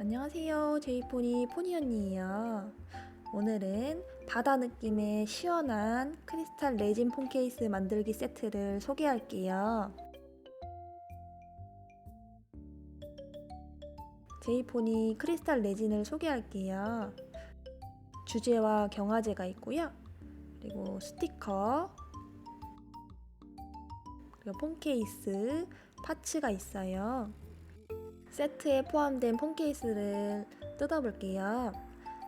안녕하세요. 제이포니 포니 언니예요. 오늘은 바다 느낌의 시원한 크리스탈 레진 폰 케이스 만들기 세트를 소개할게요. 제이포니 크리스탈 레진을 소개할게요. 주제와 경화제가 있고요. 그리고 스티커, 그리고 폰 케이스, 파츠가 있어요. 세트에 포함된 폰 케이스를 뜯어볼게요.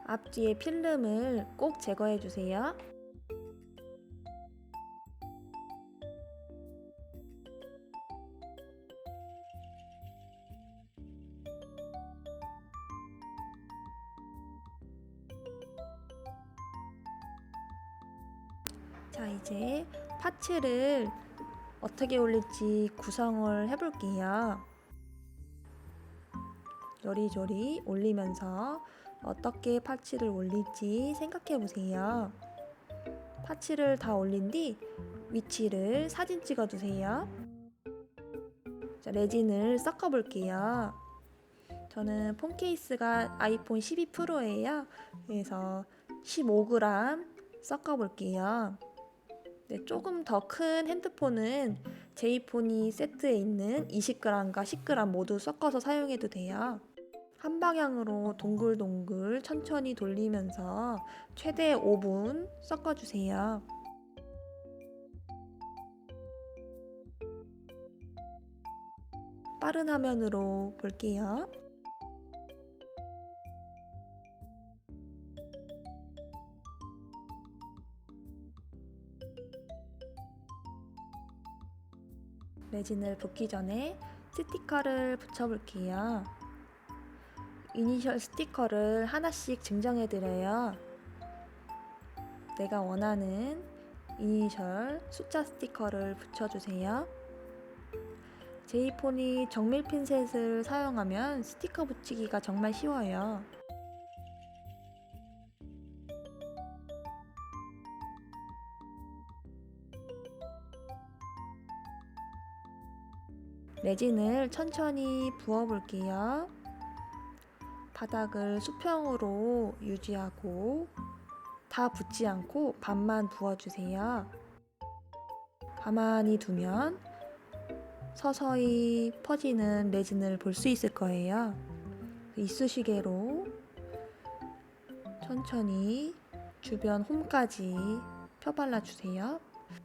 앞뒤에 필름을 꼭 제거해 주세요. 자, 이제 파츠를 어떻게 올릴지 구성을 해볼게요. 요리조리 올리면서 어떻게 파츠를 올릴지 생각해 보세요. 파츠를 다 올린 뒤 위치를 사진 찍어 두세요. 자, 레진을 섞어 볼게요. 저는 폰 케이스가 아이폰 12 프로예요. 그래서 15g 섞어 볼게요. 네, 조금 더 큰 핸드폰은 제이폰이 세트에 있는 20g과 10g 모두 섞어서 사용해도 돼요. 한 방향으로 동글동글 천천히 돌리면서 최대 5분 섞어주세요. 빠른 화면으로 볼게요. 레진을 붓기 전에 스티커를 붙여볼게요. 이니셜 스티커를 하나씩 증정해 드려요. 내가 원하는 이니셜 숫자 스티커를 붙여주세요. 제이폰이 정밀 핀셋을 사용하면 스티커 붙이기가 정말 쉬워요. 레진을 천천히 부어볼게요. 바닥을 수평으로 유지하고 다 붓지 않고 반만 부어주세요. 가만히 두면 서서히 퍼지는 레진을 볼 수 있을 거예요. 이쑤시개로 천천히 주변 홈까지 펴발라 주세요.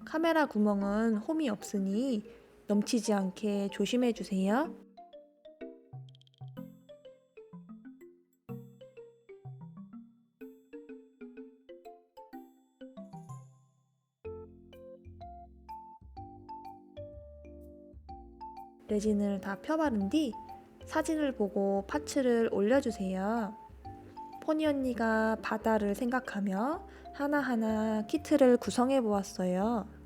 카메라 구멍은 홈이 없으니 넘치지 않게 조심해 주세요. 레진을 다 펴바른 뒤 사진을 보고 파츠를 올려주세요. 포니 언니가 바다를 생각하며 하나하나 키트를 구성해 보았어요.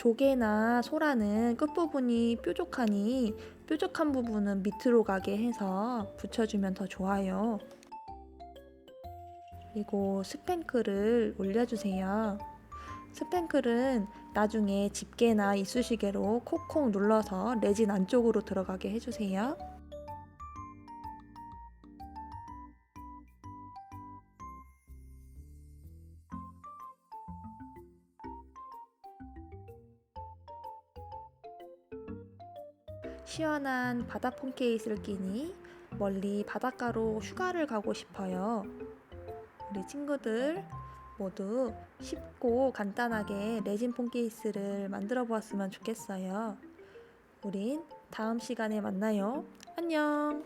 조개나 소라는 끝부분이 뾰족하니 뾰족한 부분은 밑으로 가게 해서 붙여주면 더 좋아요. 그리고 스팽크를 올려주세요. 스팽클은 나중에 집게나 이쑤시개로 콕콕 눌러서 레진 안쪽으로 들어가게 해주세요. 시원한 바다 폰 케이스를 끼니 멀리 바닷가로 휴가를 가고 싶어요. 우리 친구들 모두 쉽고 간단하게 레진 폰 케이스를 만들어 보았으면 좋겠어요. 우린 다음 시간에 만나요. 안녕!